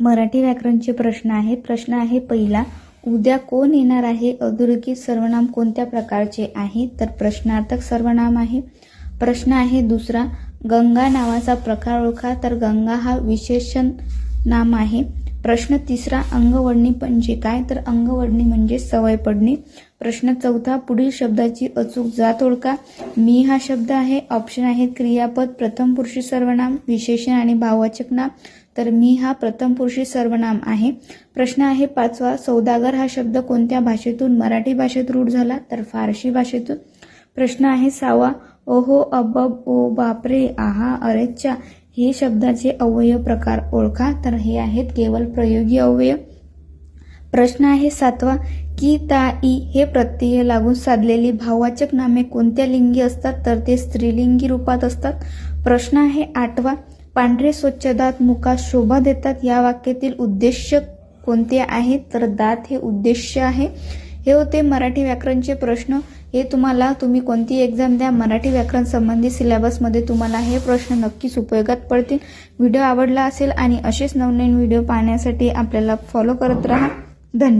मराठी व्याकरणचे प्रश्न आहेत. प्रश्न आहे पहिला उद्या कोण येणार आहे? अधोरेखित सर्वनाम कोणत्या प्रकारचे आहे? तर प्रश्नार्थक सर्वनाम आहे. प्रश्न आहे दुसरा गंगा नावाचा प्रकार ओळखा. तर गंगा हा विशेषण नाम आहे. प्रश्न तिसरा अंगवडणी म्हणजे काय तर अंगवडणी म्हणजे सवय पडणे. प्रश्न चौथा पुढील शब्दाची अचूक जात ओळखा. मी हा शब्द आहे ऑप्शन आहेत क्रियापद प्रथम पुरुषी सर्वनाम विशेषण आणि भाववाचक नाम. तर मी हा प्रथम पुरुषी सर्वनाम आहे. प्रश्न आहे पाचवा सौदागर हा शब्द कोणत्या भाषेतून? मराठी भाषेत रूढ झाला तर फारशी भाषेतून. प्रश्न आहे सहावा ओहो अबब ओ बापरे आहा अरेच्चा. हे शब्दाचे अवयव प्रकार ओळखा. तर हे आहेत केवळ प्रयोगी अवयव. प्रश्न आहे सातवा की ता ई हे प्रत्यय लागून साधलेली भाववाचक नामे कोणत्या लिंगी असतात? तर ते स्त्रीलिंगी रूपात असतात. प्रश्न आहे आठवा पांढरे स्वच्छ दात मुखास शोभा देतात? या वाक्यातील उद्देश कोणते आहेत? तर दात हे उद्देश आहे. हे होते मराठी व्याकरणचे प्रश्न. हे तुम्हाला तुम्ही कोणती एक्झाम द्या मराठी व्याकरण संबंधी सिलेबसमध्ये तुम्हाला हे प्रश्न नक्कीच उपयोगात पडतील. व्हिडिओ आवडला असेल आणि असेच नवनवीन व्हिडिओ पाहण्यासाठी आपल्याला फॉलो करत राहा. धन्यवाद.